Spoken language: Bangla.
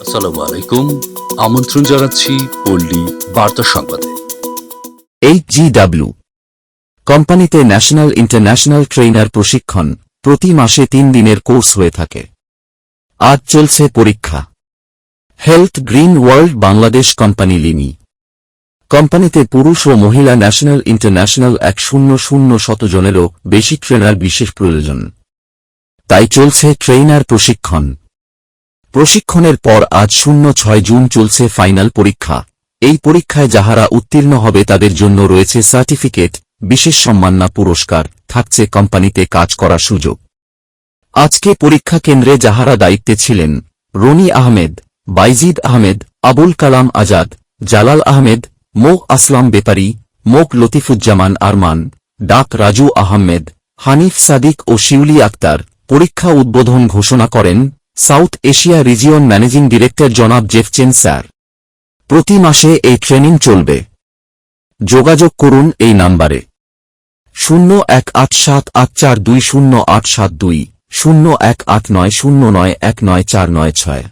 আসসালামু আলাইকুম আমন্ত্রণ জানাচ্ছি পল্লী বার্তা সংবাদে এইচজিডাব্লিউ কোম্পানিতে ন্যাশনাল ইন্টারন্যাশনাল ট্রেনার প্রশিক্ষণ প্রতি মাসে তিন দিনের কোর্স হয়ে থাকে আজ চলছে পরীক্ষা health green world Bangladesh company লিমি কোম্পানিতে পুরুষ ও মহিলা ন্যাশনাল ইন্টারন্যাশনাল এক শূন্য শূন্য শতজনেরও বেশি ট্রেনার বিশেষ প্রয়োজন। তাই চলছে ট্রেইনার প্রশিক্ষণ। প্রশিক্ষণের পর আজ শূন্য ছয় জুন চলছে ফাইনাল পরীক্ষা। এই পরীক্ষায় যাহারা উত্তীর্ণ হবে তাদের জন্য রয়েছে সার্টিফিকেট, বিশেষ সম্মাননা পুরস্কার, থাকছে কোম্পানিতে কাজ করার সুযোগ। আজকে পরীক্ষা কেন্দ্রে যাহারা দায়িত্বে ছিলেন, রনি আহমেদ, বাইজিদ আহমেদ, আবুল কালাম আজাদ, জালাল আহমেদ, মো আসলাম বেপারি মোক লতিফুজ্জামান আরমান, ডাক রাজু আহমেদ, হানিফ সাদিক ও শিউলি আক্তার। পরীক্ষা উদ্বোধন ঘোষণা করেন south Asia region managing director জনাব জেফচেন স্যার। প্রতি মাসে এই ট্রেনিং চলবে। যোগাযোগ করুন এই নাম্বারে। শূন্য এক আট সাত আট চার দুই শূন্য আট সাত দুই, শূন্য এক আট নয় শূন্য নয় এক নয় চার নয় ছয়।